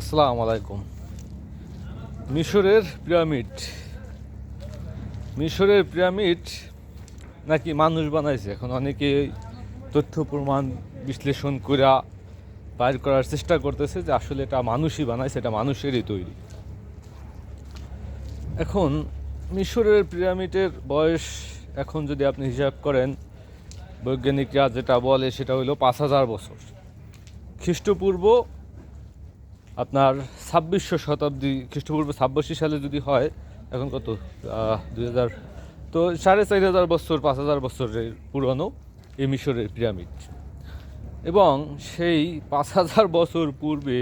আসসালামু আলাইকুম। মিশরের পিরামিড। মিশরের পিরামিড নাকি মানুষ বানাইছে? এখন অনেকে তথ্য প্রমাণ বিশ্লেষণ করা বাইর করার চেষ্টা করতেছে যে আসলে এটা মানুষই বানাইছে, এটা মানুষেরই তৈরি। এখন মিশরের পিরামিডের বয়স এখন যদি আপনি হিসাব করেন, বৈজ্ঞানিকরা যেটা বলে সেটা হলো পাঁচ হাজার বছর। খ্রিস্টপূর্ব আপনার ছাব্বিশশো শতাব্দী, খ্রিস্টপূর্ব ছাব্বিশ সালে যদি হয়, এখন কত? দুই হাজার, তো সাড়ে চার হাজার বছর, পাঁচ হাজার বছরের পুরনো এই মিশরের পিরামিড। এবং সেই পাঁচ হাজার বছর পূর্বে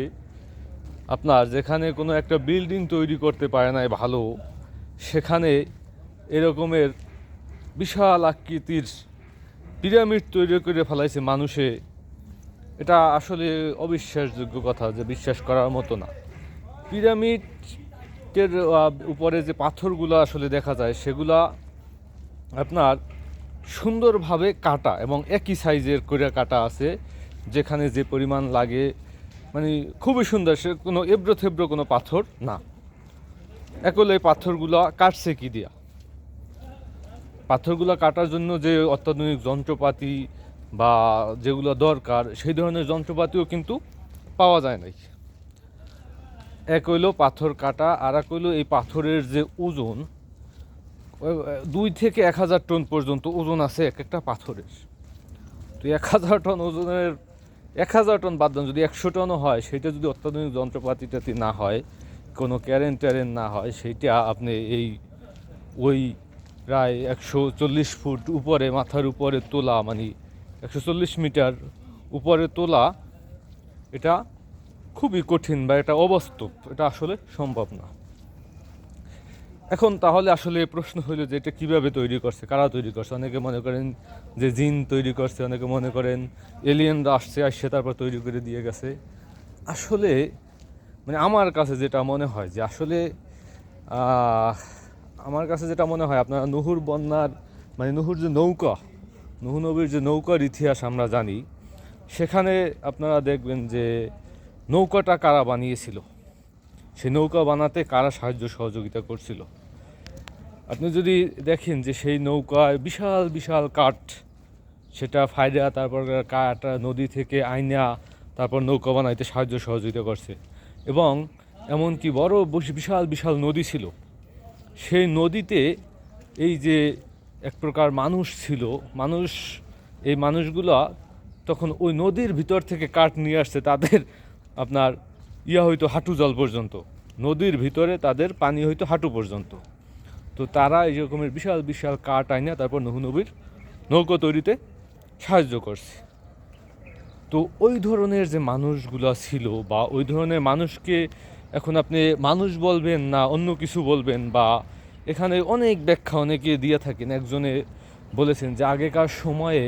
আপনার যেখানে কোনো একটা বিল্ডিং তৈরি করতে পারে নাই ভালো, সেখানে এরকমের বিশাল আকৃতির পিরামিড তৈরি করে ফেলাইছে মানুষে এটা আসলে অবিশ্বাসযোগ্য কথা যে বিশ্বাস করার মতো না। পিরামিডের উপরে যে পাথরগুলো আসলে দেখা যায়, সেগুলা আপনার সুন্দরভাবে কাটা এবং একই সাইজের করে কাটা আছে, যেখানে যে পরিমাণ লাগে। মানে খুবই সুন্দর, সে কোনো এবড়ো থেব্রো কোনো পাথর না। একলে পাথরগুলো কাটছে কি দিয়া? পাথরগুলো কাটার জন্য যে অত্যাধুনিক যন্ত্রপাতি বা যেগুলো দরকার, সেই ধরনের যন্ত্রপাতিও কিন্তু পাওয়া যায় নাই। এক হইল পাথর কাটা আর এক হইল এই পাথরের যে ওজন দুই থেকে এক হাজার টন পর্যন্ত ওজন আছে এক একটা পাথরের। তো এক হাজার টন ওজনের, এক হাজার টন বাদ দেন, যদি একশো টনও হয় সেটা যদি অত্যাধুনিক যন্ত্রপাতিটাতে না হয়, কোনো ক্যারেন ট্যারেন না হয়, সেইটা আপনি এই, ওই প্রায় একশো চল্লিশ ফুট উপরে, মাথার উপরে তোলা মানে একশো চল্লিশ মিটার উপরে তোলা, এটা খুবই কঠিন বা এটা অবাস্তব, এটা আসলে সম্ভব না। এখন তাহলে আসলে প্রশ্ন হইল যে এটা কীভাবে তৈরি করছে, কারা তৈরি করছে? অনেকে মনে করেন যে জিন তৈরি করছে, অনেকে মনে করেন এলিয়েনরা আসছে আসছে, তারপর তৈরি করে দিয়ে গেছে। আসলে মানে আমার কাছে যেটা মনে হয় যে আসলে আমার কাছে যেটা মনে হয়, আপনার নুহুর বন্যার মানে নুহুর যে নৌকা নুহু নবীর যে নৌকার ইতিহাস আমরা জানি, সেখানে আপনারা দেখবেন যে নৌকাটা কারা বানিয়েছিল? সেই নৌকা বানাতে কারা সাহায্য সহযোগিতা করছিল? আপনি যদি দেখেন যে সেই নৌকায় বিশাল বিশাল কাঠ, সেটা ফাইডা তারপর কাঠ, নদী থেকে আইনা, তারপর নৌকা বানাইতে সাহায্য সহযোগিতা করছে। এবং এমনকি বড় বিশাল বিশাল নদী ছিল। সেই নদীতে এই যে এক প্রকার মানুষ ছিল। মানুষ, এই মানুষগুলা তখন ওই নদীর ভিতর থেকে কাঠ নিয়ে আসছে, তাদের আপনার ইয়া হয়তো হাঁটু জল পর্যন্ত। নদীর ভিতরে তাদের পানি হয়তো হাঁটু পর্যন্ত। তো তারা এই রকমের বিশাল বিশাল কাঠ আইনা, তারপর নহু নবীর নৌকো তৈরিতে সাহায্য করছে। তো ওই ধরনের যে মানুষগুলো ছিল বা ওই ধরনের মানুষকে এখন আপনি মানুষ বলবেন না, অন্য কিছু বলবেন বা এখানে অনেক ব্যাখ্যা অনেকে দিয়ে থাকেন। একজনে বলেছেন যে আগেকার সময়ে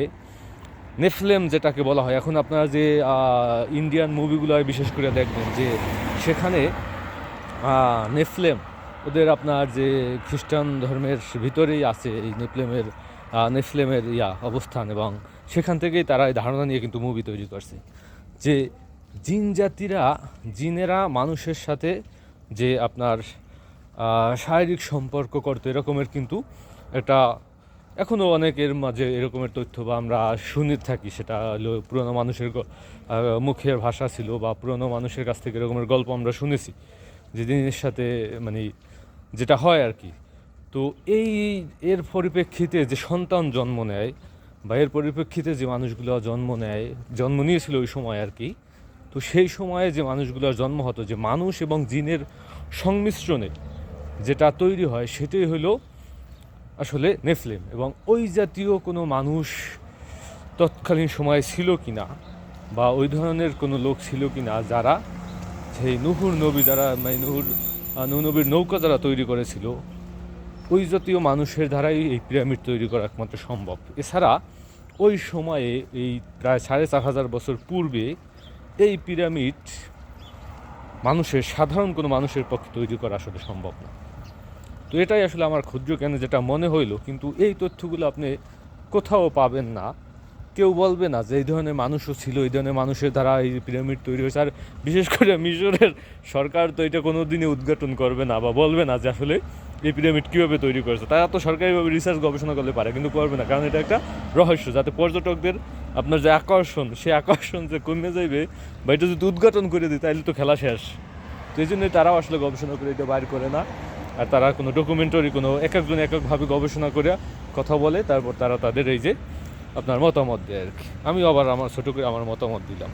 নেফলেম যেটাকে বলা হয়, এখন আপনারা যে ইন্ডিয়ান মুভিগুলো বিশেষ করে দেখবেন যে সেখানে নেফলেম ওদের আপনার যে খ্রিস্টান ধর্মের ভিতরেই আছে এই নেফলেমের নেফলেমের ইয়া অবস্থান এবং সেখান থেকেই তারা এই ধারণা নিয়ে কিন্তু মুভি তৈরি করছে। যে জিন জাতিরা, জিনেরা মানুষের সাথে যে আপনার শারীরিক সম্পর্ক করতো, এরকমের কিন্তু একটা এখনও অনেকের মাঝে এরকমের তথ্য বা আমরা শুনে থাকি, সেটা হলো পুরনো মানুষের মুখের ভাষা ছিল বা পুরনো মানুষের কাছ থেকে এরকমের গল্প আমরা শুনেছি, যে জিনিসের সাথে মানে যেটা হয় আর কি। তো এই এর পরিপ্রেক্ষিতে যে সন্তান জন্ম নেয় বা এর পরিপ্রেক্ষিতে যে মানুষগুলো জন্ম নেয়, জন্ম নিয়েছিল ওই সময় আর কি, তো সেই সময়ে যে মানুষগুলোর জন্ম হতো, যে মানুষ এবং জিনের সংমিশ্রণে যেটা তৈরি হয় সেটাই হলো আসলে নেফলেম এবং ওই জাতীয় কোনো মানুষ তৎকালীন সময়ে ছিল কি না বা ওই ধরনের কোনো লোক ছিল কি না যারা সেই নুহুর নবী যারা মানে নুহুর নবীর নৌকা যারা তৈরি করেছিল, ওই জাতীয় মানুষের দ্বারাই এই পিরামিড তৈরি করা একমাত্র সম্ভব। এছাড়া ওই সময়ে এই প্রায় সাড়ে চার হাজার বছর পূর্বে এই পিরামিড মানুষের, সাধারণ কোনো মানুষের পক্ষে তৈরি করা আসলে সম্ভব না। তো এটাই আসলে আমার ক্ষুদ্র কেন যেটা মনে হইল, কিন্তু এই তথ্যগুলো আপনি কোথাও পাবেন না। কেউ বলবে না যে এই ধরনের মানুষও ছিল, এই ধরনের মানুষের দ্বারা এই পিরামিড তৈরি হয়েছে। আর বিশেষ করে মিশরের সরকার তো এটা কোনো দিনই উদ্ঘাটন করবে না বা বলবে না যে আসলে এই পিরামিড কীভাবে তৈরি করেছে। তারা তো সরকারিভাবে রিসার্চ গবেষণা করলে পারে, কিন্তু করবে না। কারণ এটা একটা রহস্য, যাতে পর্যটকদের আপনার যে আকর্ষণ সে আকর্ষণ যে কমে যাইবে বা এটা যদি উদ্ঘাটন করে দিই তাহলে তো খেলা শেষ। তো এই জন্যই তারাও আসলে গবেষণা করে এটা বাইর করে না। আর তারা কোনো ডকুমেন্টারি কোনো এক একজন এক একভাবে গবেষণা করে কথা বলে, তারপর তারা তাদের এই যে আপনার মতামত দেয় আর কি। আমি আবার আমার ছোটো করে আমার মতামত দিলাম।